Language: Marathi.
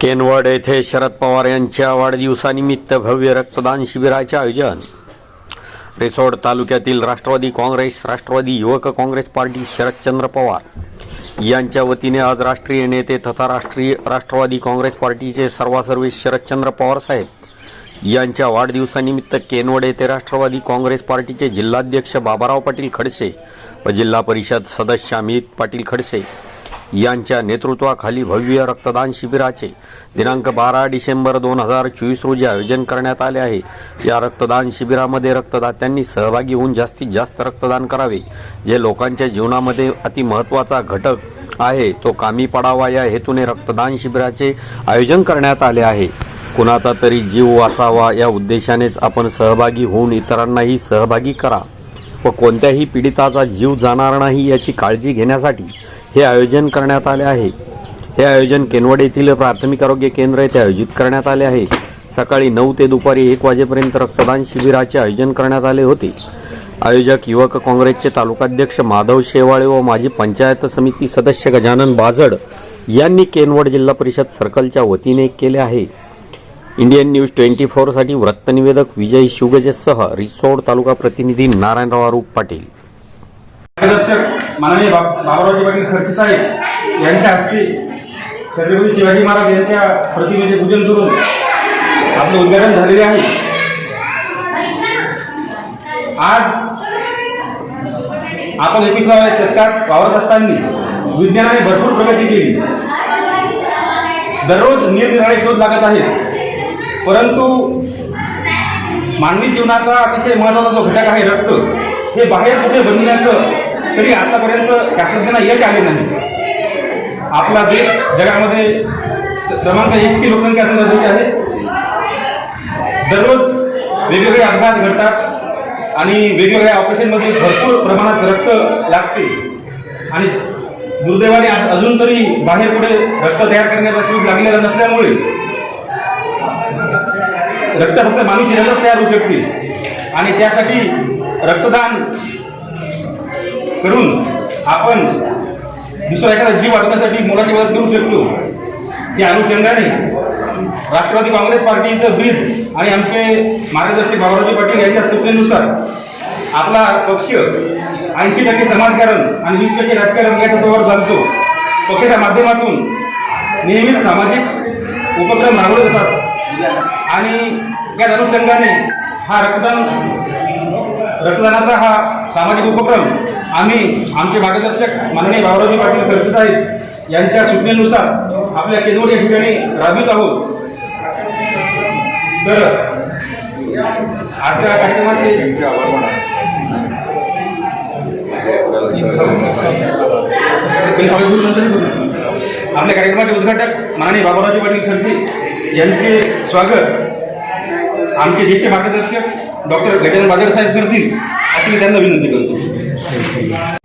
केनवड येथे शरद पवार यांच्या वाढदिवसानिमित्त भव्य रक्तदान शिबिराचे आयोजन. रिसोड तालुक्यातील राष्ट्रवादी काँग्रेस राष्ट्रवादी युवक काँग्रेस पार्टी शरदचंद्र पवार यांच्या वतीने आज राष्ट्रीय नेते तथा राष्ट्रीय राष्ट्रवादी काँग्रेस पार्टीचे सर्वासर्वे शरदचंद्र पवार साहेब यांच्या वाढदिवसानिमित्त केनवड येथे राष्ट्रवादी काँग्रेस पार्टीचे जिल्हाध्यक्ष बाबाराव पाटील खडसे व जिल्हा परिषद सदस्य अमित पाटील खडसे यांच्या नेतृत्वाखाली भव्य रक्तदान शिबिराचे दिनांक बारा डिसेंबर दोन हजार चोवीस रोजी आयोजन करण्यात आले आहे. या रक्तदान शिबिरामध्ये रक्तदात्यांनी सहभागी होऊन जास्तीत जास्त रक्तदान करावे. जे लोकांच्या जीवनामध्ये अतिमहत्वाचा घटक आहे तो कामी पडावा. या हेतूने रक्तदान शिबिराचे आयोजन करण्यात आले आहे. कुणाचा तरी जीव वाचावा या उद्देशानेच आपण सहभागी होऊन इतरांनाही सहभागी करा. व कोणत्याही पीडिताचा जीव जाणार नाही याची काळजी घेण्यासाठी हे आयोजन करण्यात आले आहे. हे आयोजन केनवड येथील प्राथमिक आरोग्य केंद्र येथे आयोजित करण्यात आले आहे. सकाळी नऊ ते दुपारी एक वाजेपर्यंत रक्तदान शिबिराचे आयोजन करण्यात आले होते. आयोजक युवक काँग्रेसचे तालुकाध्यक्ष माधव शेवाळे व माजी पंचायत समिती सदस्य गजानन बाजड यांनी केनवड जिल्हा परिषद सर्कलच्या वतीने केले आहे. इंडियन न्यूज ट्वेंटी फोरसाठी वृत्तनिवेदक विजय शिवगजेसह रिसोड तालुका प्रतिनिधी नारायणराव अरूप पाटील. मार्गदर्शक माननीय बा- बाबारावजी पाटील खडसे साहेब यांच्या हस्ते छत्रपती शिवाजी महाराज यांच्या प्रतिमेचे पूजन करून आपलं उद्घाटन झालेले आहे. आज आपण एकविसाव्या शतकात वावरत असताना विज्ञानाने भरपूर प्रगती केली. दररोज निरनिराळे शोध लागत आहेत. परंतु मानवी जीवनाचा अतिशय महत्त्वाचा जो घटक आहे रक्त हे बाहेर कुठे बनविण्याचं तरी आतापर्यंत शास्त्रज्ञांना यश आले नाही. आपला देश जगामध्ये क्रमांक एक की लोकसंख्या असलेला देश आहे. दररोज वेगवेगळे अपघात घडतात आणि वेगवेगळ्या ऑपरेशनमध्ये भरपूर प्रमाणात रक्त लागते. आणि दुर्दैवाने अजून तरी बाहेर पुढे रक्त तयार करण्याचा शोध लागलेला नसल्यामुळे रक्त फक्त माणूस तयार होऊ शकते. आणि त्यासाठी रक्तदान करून आपण दुसरा एखादा जीव वाटण्यासाठी मुलाची मदत करू शकतो. त्या अनुषंगाने राष्ट्रवादी काँग्रेस पार्टीचं ब्रीद आणि आमचे मार्गदर्शक बाबारावजी पाटील यांच्या सूचनेनुसार आपला पक्ष ऐंशी टक्के समाजकारण आणि वीस टक्के राजकारण या तत्वावर चालतो. पक्षाच्या माध्यमातून नेहमीच सामाजिक उपक्रम राबवले जातात. आणि या अनुषंगाने हा रक्तदान रक्तदानाचा हा सामाजिक उपक्रम आम्ही आमचे मार्गदर्शक माननीय बाबरावजी पाटील खडसे साहेब यांच्या सूचनेनुसार आपल्या केंद्र या ठिकाणी राबवित आहोत. तर आजच्या कार्यक्रमाचे आपल्या कार्यक्रमाचे उद्घाटक माननीय बाबारावजी पाटील खडसे यांचे स्वागत आमचे ज्येष्ठ मार्गदर्शक डॉक्टर गजानन बाजार साहेब करतील अशी मी त्यांना विनंती करतो.